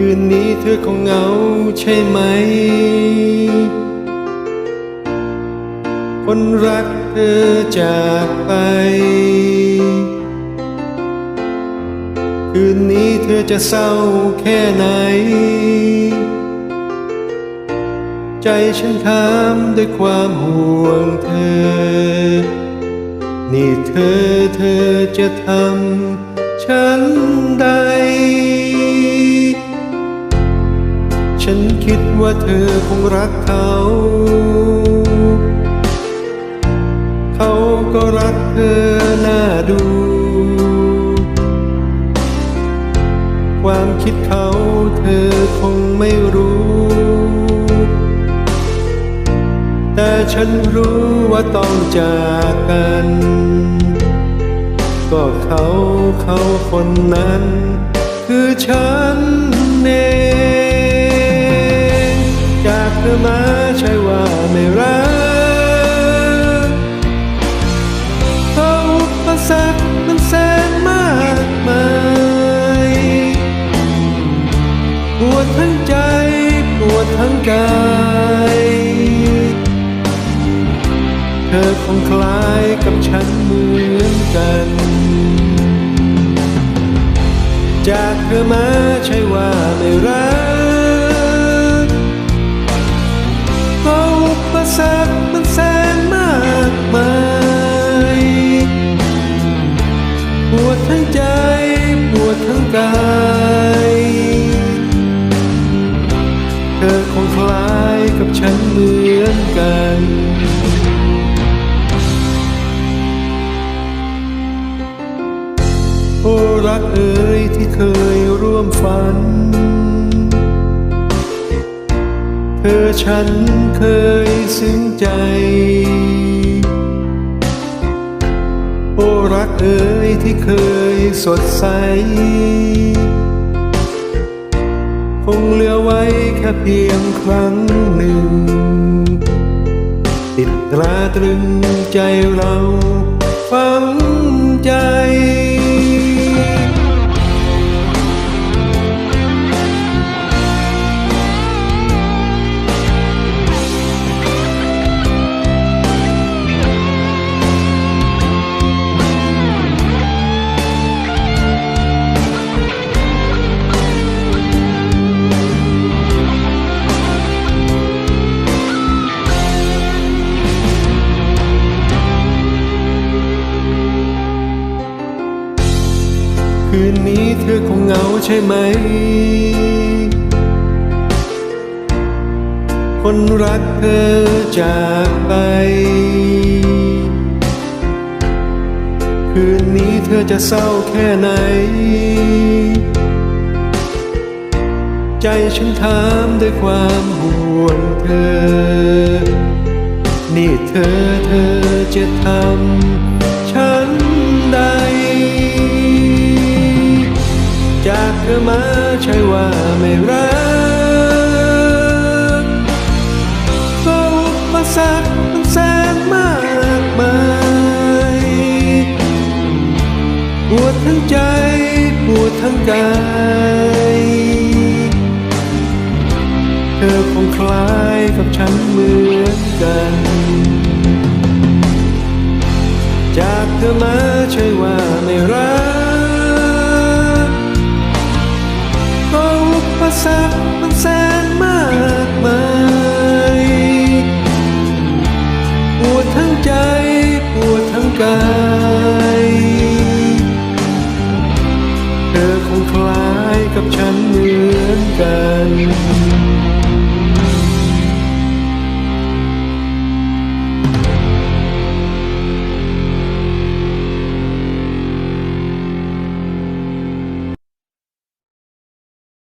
คืนนี้เธอคงเหงาใช่ไหม คนรักเธอจากไป คืนนี้เธอจะเศร้าแค่ไหน ใจฉันถามด้วยความห่วงเธอ นี่เธอเธอจะทำฉันใด ฉันคิดว่าเธอคงรักเขา เขาก็รักเธอน่าดู ความคิดเขาเธอคงไม่รู้ แต่ฉันรู้ว่าต้องจากกัน ก็เขาเขาคนนั้น คือฉันเอง เธอมาใช่ว่าไม่รักเขาอุปสรรคมันแสนมากมายปวดทั้งใจปวดทั้งกายเธอคงคล้ายกับฉันเหมือนกัน จากเธอมาใช่ว่าไม่รัก อุปสรรคมันแสนมากมายปวดทั้งใจปวดทั้งกายเธอคงคล้ายกับฉันเหมือนกันโอ้รักเอ๋ยที่เคยร่วมฝัน อฉันเคยซึ้งใจ โอ้รักเอ๋ยที่เคยสดใส คงเหลือไว้แค่เพียงครั้งหนึ่ง ติดตราตรึงใจเรา ฝังใจ นี้เธอคงเหงาใช่ไหม คนรักเธอจากไป คืนนี้เธอจะเศร้าแค่ไหน ใจฉันถามด้วยความห่วงเธอ นี่เธอเธอจะทำ จากเธอมาใช่ว่าไม่รักก็อุปสรรคมันแสนมากมายปวดทั้งใจปวดทั้งกายเธอคงคล้ายกับฉันเหมือนกัน จากเธอมาใช่ว่าไม่รัก ซักมันแสนมากมายปวดทั้งใจปวดทั้งกาย เธอคงคล้ายกับฉันเหมือนกัน